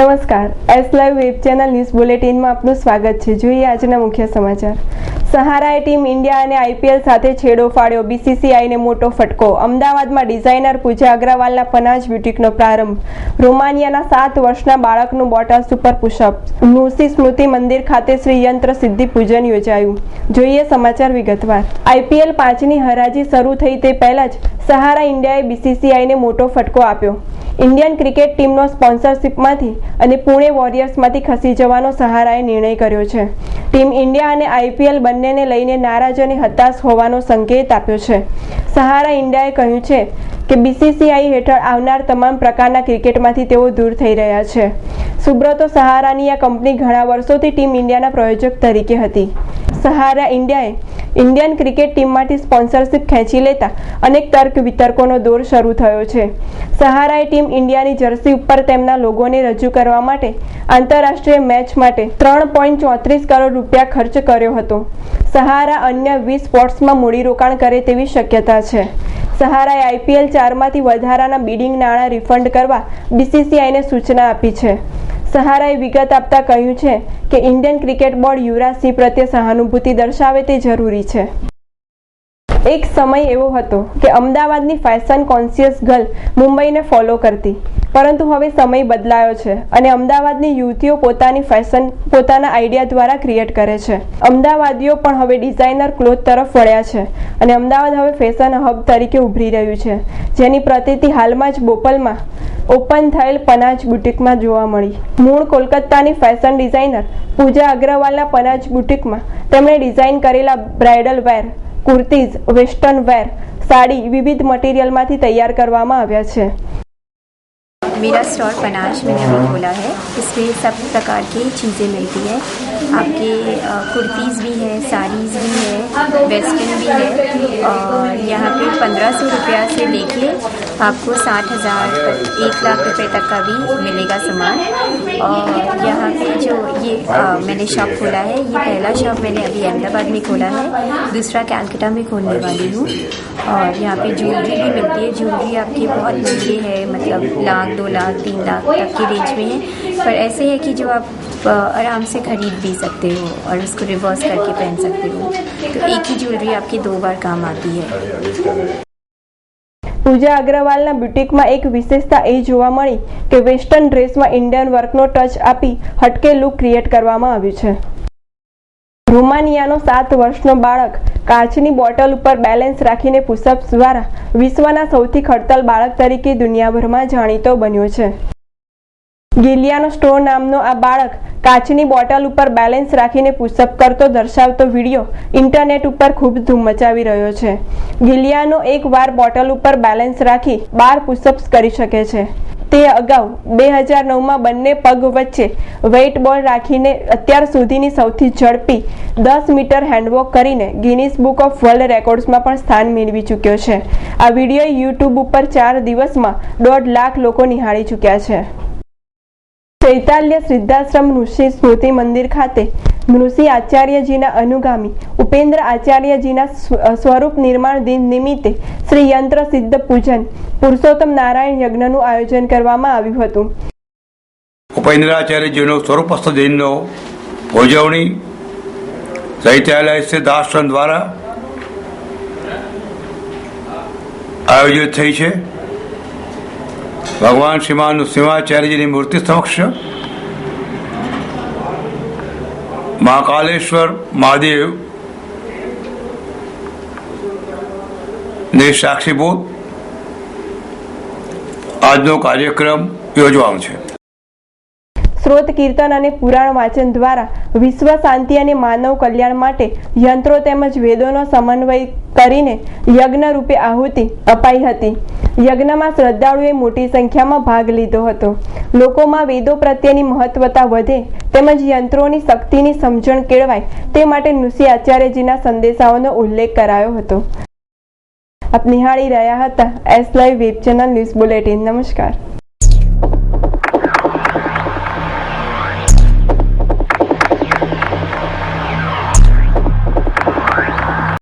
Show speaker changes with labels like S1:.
S1: નમસ્કાર. S live web channel news બુલેટિનમાં આપનું સ્વાગત છે. જોઈએ આજના મુખ્ય સમાચાર. સહારાએ ટીમ ઇન્ડિયા અને આઈપીએલ સાથે છેડો ફાડ્યો. બીસીસીઆઈને મોટો ફટકો. અમદાવાદમાં ડિઝાઇનર પૂજા અગ્રવાલના પનાજ બ્યુટિકનો પ્રારંભ. રોમાનિયાના સાત વર્ષના બાળકનું બોટલ સુપર પુશઅપ. નુસી સ્મૃતિ મંદિર ખાતે શ્રી યંત્ર સિદ્ધિ પૂજન યોજાયું. જોઈએ સમાચાર વિગતવાર. આઈપીએલ પાંચની હરાજી શરૂ થઈ તે પહેલા જ સહારા ઇન્ડિયાએ બીસીસીઆઈને મોટો ફટકો આપ્યો. ઇન્ડિયન ક્રિકેટ ટીમનો સ્પોન્સરશિપમાંથી અને પુણે વોરિયર્સમાંથી ખસી જવાનો સહારાએ નિર્ણય કર્યો છે. ટીમ ઇન્ડિયા અને આઈપીએલ બંનેને લઈને નારાજ અને હતાશ હોવાનો સંકેત આપ્યો છે. સહારા ઇન્ડિયાએ કહ્યું છે કે બીસીસીઆઈ હેઠળ આવનાર તમામ પ્રકારના ક્રિકેટમાંથી તેઓ દૂર થઈ રહ્યા છે. સુબ્રતો સહારાની આ કંપની ઘણા વર્ષોથી ટીમ ઇન્ડિયાના પ્રાયોજક તરીકે હતી. સહારા ઇન્ડિયાએ ઇન્ડિયન ક્રિકેટ ટીમમાંથી સ્પોન્સરશિપ ખેંચી લેતા અનેક તર્ક વિતર્કોનો દોર શરૂ થયો છે. સહારાએ ટીમ ઇન્ડિયાની જર્સી ઉપર તેમના લોગોને રજૂ કરવા માટે આંતરરાષ્ટ્રીય મેચ માટે ત્રણ પોઈન્ટ ચોત્રીસ કરોડ રૂપિયા ખર્ચ કર્યો હતો. સહારા અન્ય વીસ સ્પોર્ટ્સમાં મૂડીરોકાણ કરે તેવી શક્યતા છે. સહારાએ આઈપીએલ ચારમાંથી વધારાના બિડિંગ નાણાં રિફંડ કરવા બીસીસીઆઈને સૂચના આપી છે. સહારાએ વિગત આપતા કહ્યું છે કે Indian cricket board Yuvraj Singh પ્રત્યે સહાનુભૂતિ દર્શાવે તે જરૂરી છે. એક સમય એવો હતો કે અમદાવાદની ફેશન કોન્શિયસ ગર્લ મુંબઈને ફોલો કરતી. પરંતુ હવે સમય બદલાયો છે અને અમદાવાદની યુવતીઓ પોતાની ફેશન, પોતાના આઈડિયા દ્વારા ક્રિએટ કરે છે. અમદાવાદીઓ પણ હવે ડિઝાઇનર ક્લોથ તરફ વળ્યા છે અને અમદાવાદ હવે ફેશન હબ તરીકે ઉભરી રહ્યું છે. જેની પ્રતિતિ હાલમાં જ બોપલમાં ઓપન થયેલ પનાજ બુટિકમાં જોવા મળી. મૂળ કોલકાતાની ફેશન ડિઝાઇનર પૂજા અગ્રવાલના પનાજ બુટિકમાં તેમણે ડિઝાઇન કરેલા bridal wear kurtis western wear sari વિવિધ મટીરિયલમાંથી તૈયાર કરવામાં આવ્યા છે
S2: मेरा स्टोर पनाज मैंने अभी खोला है इसमें सब प्रकार की चीज़ें मिलती हैं आपके अ, कुर्तीज़ भी हैं साड़ीज़ भी हैं वेस्टर्न भी है और यहाँ पे पंद्रह सौ रुपया से लेके आपको साठ हज़ार एक लाख रुपए तक का भी मिलेगा सामान। और यहाँ पे जो ये अ, मैंने शॉप खोला है ये पहला शॉप मैंने अभी अहमदाबाद में खोला है। दूसरा कैलकटा में खोलने वाली हूँ। और यहाँ पे ज्वेलरी भी मिलती है। ज्वेलरी आपकी बहुत महँगी है मतलब लाख दो लाख तीन लाख तक की रेंज में है। पर ऐसे है कि जो आप आराम से खरीद भी सकते हो और उसको रिवर्स करके पहन सकते हो। तो एक ही ज्वेलरी आपकी दो बार काम आती है।
S1: પૂજા અગ્રવાલના બ્યુટિકમાં એક વિશેષતા એ જોવા મળી કે વેસ્ટર્ન ડ્રેસમાં ઇન્ડિયન વર્કનો ટચ આપી હટકે લુક ક્રિએટ કરવામાં આવ્યું છે. રોમાનિયાનો સાત વર્ષનો બાળક કાચની બોટલ ઉપર બેલેન્સ રાખીને પુશઅપ્સ દ્વારા વિશ્વના સૌથી ખડતલ બાળક તરીકે દુનિયાભરમાં જાણીતો બન્યો છે. ગિલિયાનો સ્ટોર નામનો આ બાળક કાચની બોટલ ઉપર બેલેન્સ રાખીને પુશઅપ કરતો દર્શાવતો વીડિયો ઇન્ટરનેટ ઉપર ખૂબ ધૂમ મચાવી રહ્યો છે. ગિલિયાનો એક વાર બોટલ ઉપર બેલેન્સ રાખી બાર પુશઅપ્સ કરી શકે છે. તે અગાઉ બે હજાર નવમાં બંને પગ વચ્ચે વેઇટ બોલ રાખીને અત્યાર સુધીની સૌથી ઝડપી દસ મીટર હેન્ડવોક કરીને ગિનિસ બુક ઓફ વર્લ્ડ રેકોર્ડ્સમાં પણ સ્થાન મેળવી ચૂક્યો છે. આ વીડિયો યુટ્યુબ ઉપર ચાર દિવસમાં દોઢ લાખ લોકો નિહાળી ચૂક્યા છે. ચૈતાલ્ય સિદ્ધાશ્રમ ઋષિ સ્મૃતિ મંદિર ખાતે ઋષિ આચાર્યજીના અનુગામી, ઉપેન્દ્ર આચાર્યજીના સ્વરૂપ નિર્માણ દિન નિમિત્તે શ્રી યંત્ર સિદ્ધ પૂજન, પુરુષોત્તમ નારાયણ યજ્ઞનું આયોજન કરવામાં આવ્યું હતું.
S3: ઉપેન્દ્ર આચાર્યજીનો સ્વરૂપસ્થ દિનનો ઉજવણી ચૈત્યાલય સિદ્ધાશ્રમ દ્વારા આયોજિત થઈ છે. ભગવાન શ્રીમાન શિવાચાર્યજીની મૂર્તિ સમક્ષ મહાકાલેશ્વર મહાદેવ ને સાક્ષીભૂત આજનો કાર્યક્રમ યોજવાનો છે.
S1: સ્ત્રોત, કીર્તન અને પુરાણ વાંચન દ્વારા વિશ્વ શાંતિ અને માનવ કલ્યાણ માટે યંત્રો તેમજ વેદોનો સમન્વય કરીને યજ્ઞ રૂપે આહુતિ અપાઈ હતી. યજ્ઞમાં શ્રદ્ધાળુએ મોટી સંખ્યામાં ભાગ લીધો હતો. લોકોમાં વેદો પ્રત્યેની મહત્વતા વધે તેમજ યંત્રોની શક્તિની સમજણ કેળવાય તે માટે ઋષિ આચાર્યજીના સંદેશાઓનો ઉલ્લેખ કરાયો હતો. આપ નિહાળી રહ્યા હતા S live web channel news bulletin. નમસ્કાર.